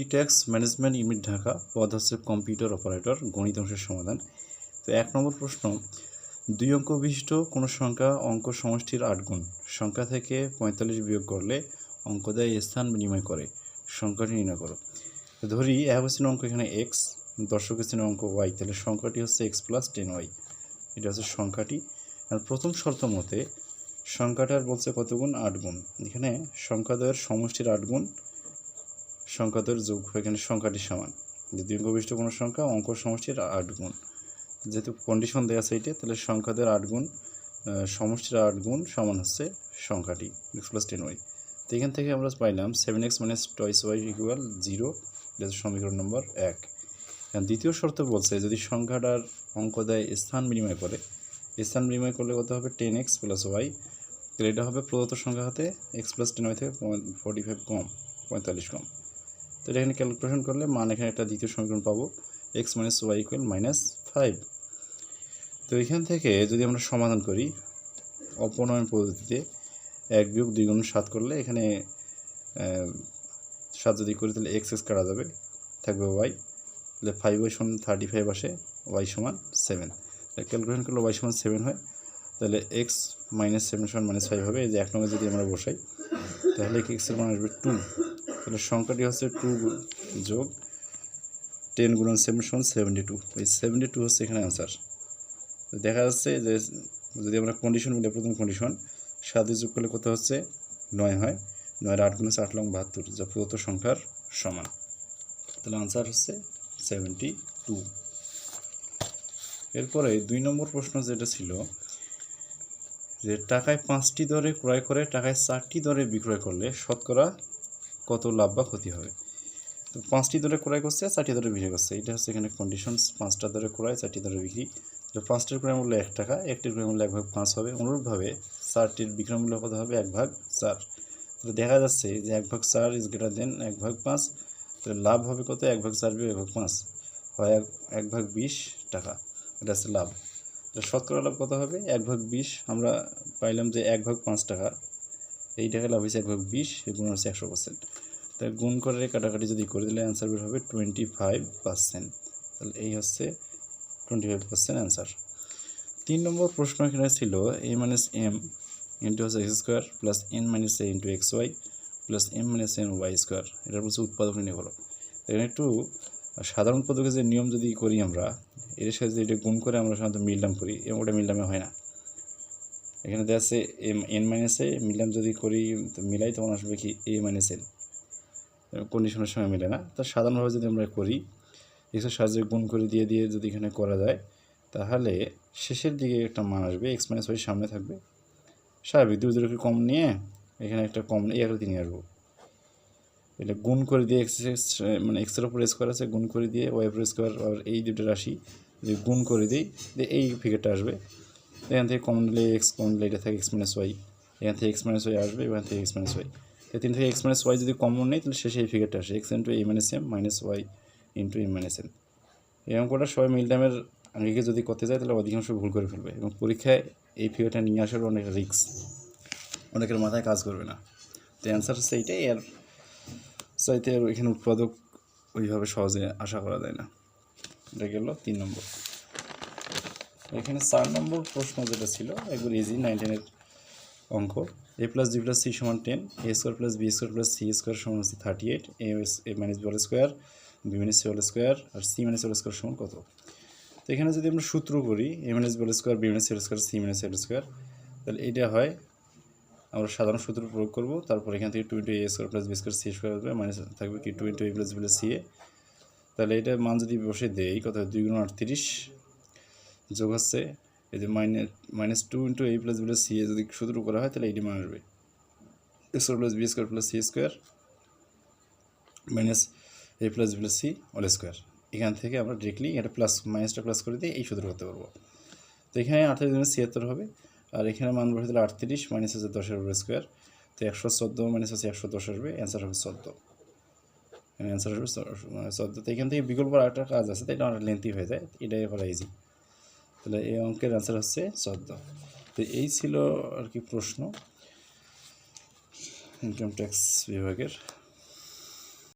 E tax management unit Dhaka পদ হচ্ছে computer operator গণিত অংশের সমাধান। তো এক নম্বর প্রশ্ন, দুই অঙ্ক বিশিষ্ট কোনো সংখ্যা অঙ্ক সমষ্টির আট গুণ। সংখ্যা থেকে পঁয়তাল্লিশ বিয়োগ করলে অঙ্ক দেয় স্থান বিনিময় করে। সংখ্যাটি নির্ণয় করো। ধরি এক হচ্ছে অঙ্ক এখানে এক্স দর্শক হচ্ছে অঙ্ক ওয়াই তাহলে সংখ্যাটি হচ্ছে এক্স প্লাস টেন ওয়াই এটা হচ্ছে সংখ্যাটি। আর প্রথম শর্ত মতে, সংখ্যাটার বলছে কত গুণ? আট গুণ। এখানে সংখ্যাদ্বয়ের সমষ্টির আট গুণ সংখ্যাদ্বয়ের যোগ এখানে সংখ্যাটি সমান। যে দুই অঙ্কবিষ্ট কোনো সংখ্যা, অঙ্ক সমষ্টির আট গুণ। যেহেতু কন্ডিশন দেওয়া আছে এইটা তাহলে সংখ্যাদের আট গুণ সমষ্টির আট গুণ সমান হচ্ছে সংখ্যাটি এক্স প্লাস টেন ওয়াই তো এখান থেকে আমরা পাইলাম seven X minus twice Y equal zero এটা সমীকরণ নম্বর এক। দ্বিতীয় শর্ত বলছে, যদি সংখ্যাটার অঙ্ক দেয় স্থান বিনিময় করে, স্থান বিনিময় করলে কত হবে? টেন এক্স প্লাস ওয়াই তাহলে এটা হবে প্রদত্ত সংখ্যা হাতে এক্স প্লাস টেন ওয়াই থেকে ফর্টি ফাইভ কম, পঁয়তাল্লিশ কম। তো এটা এখানে ক্যালকুলেশন করলে মান এখানে একটা দ্বিতীয় সমীকরণ পাবো X minus Y equal minus five তো এখান থেকে যদি আমরা সমাধান করি, অপনয়ন পদ্ধতিতে এক বিয়োগ দুই গুণ সাত করলে এখানে সাত যদি করি তাহলে এক্স এক্স কাটা যাবে, থাকবে ওয়াই তাহলে ফাইভ ওয়াই সমান থার্টি ফাইভ আসে ওয়াই সমান সেভেন ক্যালকুলেশন করলে ওয়াই সমান সেভেন হয়। তাহলে এক্স মাইনাস সেভেন সমান মাইনাস ফাইভ হবে, এই যে এক নম্বর যদি আমরা বসাই, তাহলে এক্সের মান আসবে টু তাহলে সংখ্যাটি হচ্ছে টু যোগ টেন গুণন সেভেন সমান সেভেন্টি টু এই সেভেন্টি টু হচ্ছে এখানে অ্যান্সার দেখা যাচ্ছে যে যদি আমরা কন্ডিশন মিলে প্রথম কন্ডিশন দিয়ে যোগ করলে কত হচ্ছে? নয় হয়। নয়ের আট গুণ আট লং বাহাত্তর, যা প্রদত্ত সংখ্যার সমান। তাহলে আনসার হচ্ছে সেভেন্টি টু এরপরে দুই নম্বর প্রশ্ন যেটা ছিল, যে টাকায় পাঁচটি দরে ক্রয় করে, টাকায় চারটি দরে বিক্রয় করলে শতকরা কত লাভ বা ক্ষতি হবে তো পাঁচটি দরে ক্রয় করছে চারটি দরে বিক্রি করছে এটা হচ্ছে এখানে কন্ডিশনস পাঁচটা দরে ক্রয় চারটি দরে বিক্রি তো পাঁচটির ক্রয় মূল্য এক টাকা একটির ক্রয় মূল্য এক ভাগ পাঁচ হবে অনুরূপভাবে চারটির বিক্রয় মূল্য কত হবে এক ভাগ চার তাহলে দেখা যাচ্ছে যে এক ভাগ চার ইজ গ্রেটার দেন এক ভাগ পাঁচ তাহলে লাভ হবে কত এক ভাগ চার বিয়োগ এক ভাগ পাঁচ হয় এক এক ভাগ বিশ টাকা এটা হচ্ছে লাভ তাহলে শতকরা লাভ কত হবে এক ভাগ বিশ আমরা পাইলাম যে এক ভাগ পাঁচ টাকা এই টাকা লাভ হয়েছে এক ভাগ বিশ গুণ হচ্ছে একশো পার্সেন্ট তাই গুণ করে কাটাকাটি যদি করে দিলে অ্যান্সার বের হবে টোয়েন্টি ফাইভ পার্সেন্ট তাহলে এই হচ্ছে টোয়েন্টি ফাইভ পার্সেন্ট অ্যান্সার তিন নম্বর প্রশ্ন এখানে ছিল এ মাইনাস এম ইন্টু হচ্ছে X square plus N minus A into X Y plus M minus N Y square এটা বলছে উৎপাদক নিয়ে হলো এখানে একটু সাধারণ পদ্ধতিতে যে নিয়ম যদি করি আমরা, এর সাথে এটা গুণ করে আমরা সাধারণত মিললাম করি এবং ওটা মিললামে হয় না। এখানে দেখা যাচ্ছে এম এন মাইনাস এ মিললাম যদি করি মিলাই তখন আসবে কি এ মাইনাস এন কন্ডিশনের সঙ্গে মিলে না। তা সাধারণভাবে যদি আমরা করি এক্সের সাহায্যে গুণ করে দিয়ে দিয়ে যদি এখানে করা যায়, তাহলে শেষের দিকে একটা মান আসবে এক্স মাইনাস ওয়াই সামনে থাকবে। স্বাভাবিক, দুই দুটোকে কম নিয়ে এখানে একটা কম, এই একটা নিয়ে আসব। এটা গুণ করে দিয়ে এক্স মানে এক্সের উপর স্কোয়ার আছে, গুণ করে দিয়ে ওয়াই উপর স্কোয়ার আর এই দুটো রাশি যদি গুণ করে দিই, দিয়ে এই ফিগারটা আসবে। এখান থেকে কমন নিলে এক্স কমন নিলে এটা থাকে এক্স মাইনাস ওয়াই এখান থেকে এক্স মাইনাস ওয়াই আসবে, এখান থেকে এক্স মাইনাস ওয়াই এই তিন থেকে এক্স মাইনাস ওয়াই যদি কমন নেই, তাহলে শেষে এই ফিগারটা আসে। X into A minus M minus Y into M minus M এই অঙ্কটা সবাই মিলটামের আগে যদি করতে যায় তাহলে অধিকাংশ ভুল করে ফেলবে এবং পরীক্ষায় এই ফিগারটা নিয়ে আসার অনেক রিস্ক অনেকের মাথায় কাজ করবে না। তো অ্যান্সার হচ্ছে এইটাই, আর চাইতে আর এখানে উৎপাদক ওইভাবে সহজে আশা করা যায় না। এটা গেল তিন নম্বর। এখানে চার নম্বর প্রশ্ন যেটা ছিল, একবার ইজি নাইনটিনের অঙ্ক A plus B plus C সমান ten A square plus B square plus C square সমান হচ্ছে thirty eight A A minus B square B minus C square R C minus whole square সমান কত তো এখানে যদি আমরা সূত্র করি A minus B square B minus whole square C minus whole square তাহলে এটা হয়, আমরা সাধারণ সূত্র প্রয়োগ করব, তারপর এখান থেকে two into A square plus B square C square আসবে মাইনাস থাকবে কি two into A plus B plus C A তাহলে এটা মান যদি বসে দেয় কত? দুই গুণ আটত্রিশ যোগ হচ্ছে এই যে minus minus two into A plus B C A যদি সূত্র করা হয়, তাহলে এইটি মান আসবে। A square plus B square plus C square minus A plus B C all square এখান থেকে আমরা ডিরেক্টলি এটা প্লাস মাইনাসটা প্লাস করে দিয়ে এই সূত্র করতে পারব। তো এখানে আঠাশ দিনে ছিয়াত্তর হবে, আর এখানে মান বসে দিলে আটত্রিশ মাইনাস হচ্ছে দশের উপর স্কোয়ার তো একশো চোদ্দ মাইনাস হচ্ছে একশো দশ আসবে অ্যান্সার হবে চোদ্দ। অ্যান্সার হবে চোদ্দ। তো এখান থেকে বিকল্প একটা কাজ আছে, তো এটা অনেক লেন্থি হয়ে যায়, এটাই করা ইজি তাহলে এই অঙ্কের অ্যান্সার হচ্ছে চোদ্দ। তো এই ছিল আর কি প্রশ্ন ইনকাম ট্যাক্স বিভাগের।